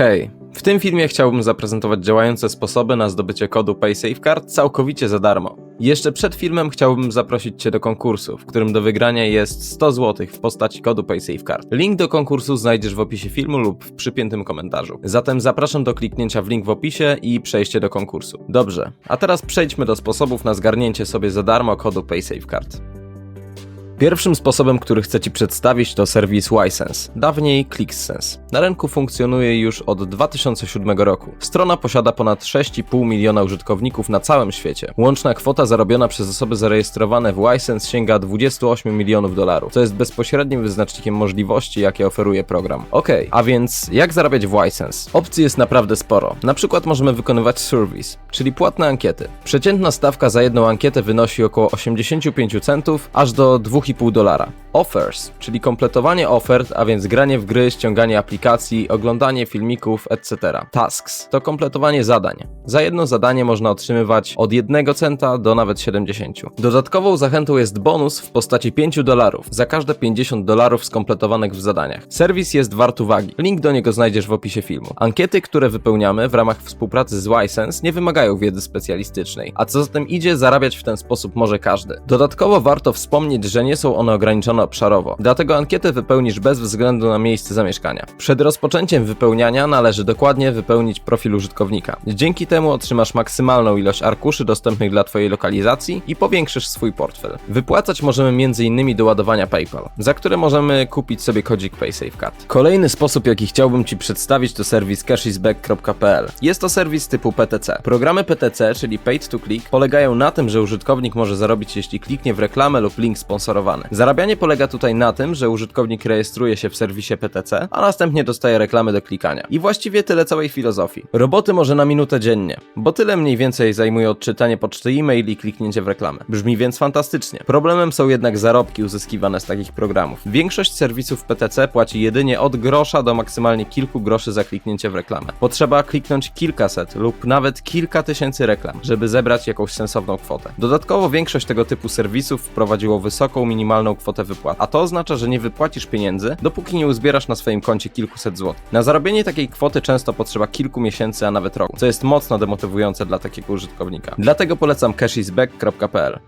Hej, w tym filmie chciałbym zaprezentować działające sposoby na zdobycie kodu PaySafeCard całkowicie za darmo. Jeszcze przed filmem chciałbym zaprosić Cię do konkursu, w którym do wygrania jest 100 zł w postaci kodu PaySafeCard. Link do konkursu znajdziesz w opisie filmu lub w przypiętym komentarzu. Zatem zapraszam do kliknięcia w link w opisie i przejście do konkursu. Dobrze, a teraz przejdźmy do sposobów na zgarnięcie sobie za darmo kodu PaySafeCard. Pierwszym sposobem, który chcę Ci przedstawić to serwis Ysense, dawniej ClickSense. Na rynku funkcjonuje już od 2007 roku. Strona posiada ponad 6,5 miliona użytkowników na całym świecie. Łączna kwota zarobiona przez osoby zarejestrowane w Ysense sięga 28 milionów dolarów, co jest bezpośrednim wyznacznikiem możliwości, jakie oferuje program. Ok, a więc jak zarabiać w Ysense? Opcji jest naprawdę sporo. Na przykład możemy wykonywać service, czyli płatne ankiety. Przeciętna stawka za jedną ankietę wynosi około 85 centów, aż do 2,5 dolara. Offers, czyli kompletowanie ofert, a więc granie w gry, ściąganie aplikacji, oglądanie filmików, etc. Tasks to kompletowanie zadań. Za jedno zadanie można otrzymywać od 1 centa do nawet 70. Dodatkową zachętą jest bonus w postaci 5 dolarów za każde 50 dolarów skompletowanych w zadaniach. Serwis jest wart uwagi. Link do niego znajdziesz w opisie filmu. Ankiety, które wypełniamy w ramach współpracy z Ysense nie wymagają wiedzy specjalistycznej, a co za tym idzie, zarabiać w ten sposób może każdy. Dodatkowo warto wspomnieć, że nie są one ograniczone obszarowo, dlatego ankietę wypełnisz bez względu na miejsce zamieszkania. Przed rozpoczęciem wypełniania należy dokładnie wypełnić profil użytkownika. Dzięki temu otrzymasz maksymalną ilość arkuszy dostępnych dla Twojej lokalizacji i powiększysz swój portfel. Wypłacać możemy m.in. do ładowania PayPal, za które możemy kupić sobie kodzik PaySafeCard. Kolejny sposób, jaki chciałbym Ci przedstawić, to serwis cashisback.pl. Jest to serwis typu PTC. Programy PTC, czyli Paid to Click, polegają na tym, że użytkownik może zarobić, jeśli kliknie w reklamę lub link sponsorowany. Zarabianie polega tutaj na tym, że użytkownik rejestruje się w serwisie PTC, a następnie dostaje reklamy do klikania. I właściwie tyle całej filozofii. Roboty może na minutę dziennie, bo tyle mniej więcej zajmuje odczytanie poczty e-mail i kliknięcie w reklamę. Brzmi więc fantastycznie. Problemem są jednak zarobki uzyskiwane z takich programów. Większość serwisów PTC płaci jedynie od grosza do maksymalnie kilku groszy za kliknięcie w reklamę. Potrzeba kliknąć kilkaset lub nawet kilka tysięcy reklam, żeby zebrać jakąś sensowną kwotę. Dodatkowo większość tego typu serwisów wprowadziło wysoką minimalną kwotę a to oznacza, że nie wypłacisz pieniędzy, dopóki nie uzbierasz na swoim koncie kilkuset złotych. Na zarobienie takiej kwoty często potrzeba kilku miesięcy, a nawet roku, co jest mocno demotywujące dla takiego użytkownika. Dlatego polecam cashisback.pl.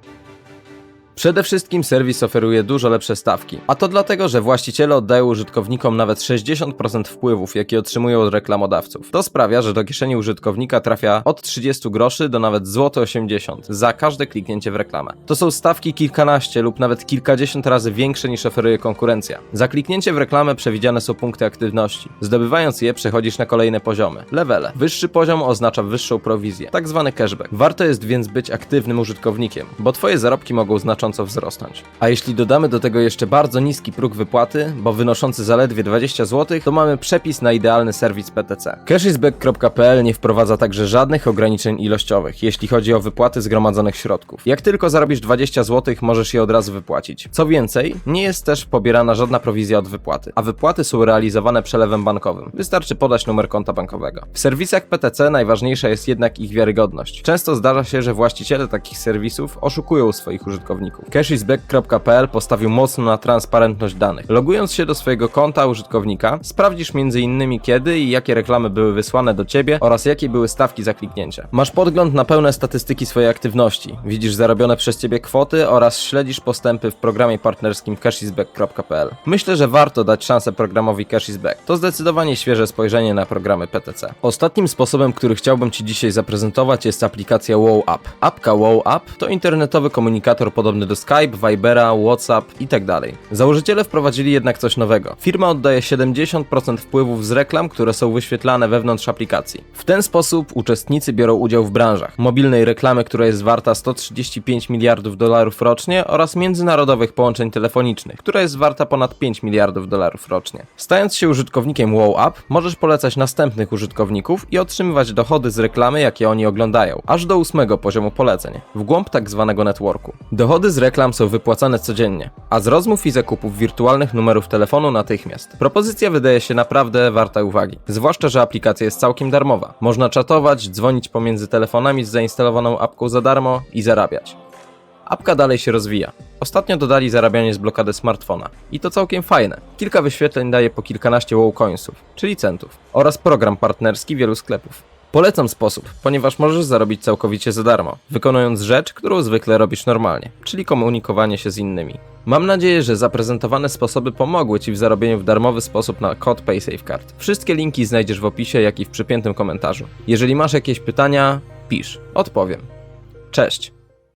Przede wszystkim serwis oferuje dużo lepsze stawki, a to dlatego, że właściciele oddają użytkownikom nawet 60% wpływów, jakie otrzymują od reklamodawców. To sprawia, że do kieszeni użytkownika trafia od 30 groszy do nawet złote 80 za każde kliknięcie w reklamę. To są stawki kilkanaście lub nawet kilkadziesiąt razy większe niż oferuje konkurencja. Za kliknięcie w reklamę przewidziane są punkty aktywności. Zdobywając je, przechodzisz na kolejne poziomy. Levele. Wyższy poziom oznacza wyższą prowizję, tak zwany cashback. Warto jest więc być aktywnym użytkownikiem, bo twoje zarobki mogą znacząco wzrosnąć. A jeśli dodamy do tego jeszcze bardzo niski próg wypłaty, bo wynoszący zaledwie 20 zł, to mamy przepis na idealny serwis PTC. Cashisback.pl nie wprowadza także żadnych ograniczeń ilościowych, jeśli chodzi o wypłaty zgromadzonych środków. Jak tylko zarobisz 20 zł, możesz je od razu wypłacić. Co więcej, nie jest też pobierana żadna prowizja od wypłaty, a wypłaty są realizowane przelewem bankowym. Wystarczy podać numer konta bankowego. W serwisach PTC najważniejsza jest jednak ich wiarygodność. Często zdarza się, że właściciele takich serwisów oszukują swoich użytkowników. Cashisback.pl postawił mocno na transparentność danych. Logując się do swojego konta użytkownika, sprawdzisz m.in. kiedy i jakie reklamy były wysłane do ciebie oraz jakie były stawki za kliknięcie. Masz podgląd na pełne statystyki swojej aktywności, widzisz zarobione przez ciebie kwoty oraz śledzisz postępy w programie partnerskim cashisback.pl. Myślę, że warto dać szansę programowi Cashisback. To zdecydowanie świeże spojrzenie na programy PTC. Ostatnim sposobem, który chciałbym Ci dzisiaj zaprezentować jest aplikacja Wow App. Apka Wow App to internetowy komunikator podobny do Skype, Vibera, WhatsApp itd. Założyciele wprowadzili jednak coś nowego. Firma oddaje 70% wpływów z reklam, które są wyświetlane wewnątrz aplikacji. W ten sposób uczestnicy biorą udział w branżach mobilnej reklamy, która jest warta 135 miliardów dolarów rocznie oraz międzynarodowych połączeń telefonicznych, która jest warta ponad 5 miliardów dolarów rocznie. Stając się użytkownikiem Wow App, możesz polecać następnych użytkowników i otrzymywać dochody z reklamy, jakie oni oglądają, aż do ósmego poziomu poleceń, w głąb tak zwanego networku. Dochody z reklam są wypłacane codziennie, a z rozmów i zakupów wirtualnych numerów telefonu natychmiast. Propozycja wydaje się naprawdę warta uwagi, zwłaszcza, że aplikacja jest całkiem darmowa. Można czatować, dzwonić pomiędzy telefonami z zainstalowaną apką za darmo i zarabiać. Apka dalej się rozwija. Ostatnio dodali zarabianie z blokady smartfona. I to całkiem fajne. Kilka wyświetleń daje po kilkanaście wow coinsów, czyli centów. Oraz program partnerski wielu sklepów. Polecam sposób, ponieważ możesz zarobić całkowicie za darmo, wykonując rzecz, którą zwykle robisz normalnie, czyli komunikowanie się z innymi. Mam nadzieję, że zaprezentowane sposoby pomogły Ci w zarobieniu w darmowy sposób na kod PaySafeCard. Wszystkie linki znajdziesz w opisie, jak i w przypiętym komentarzu. Jeżeli masz jakieś pytania, pisz, odpowiem. Cześć!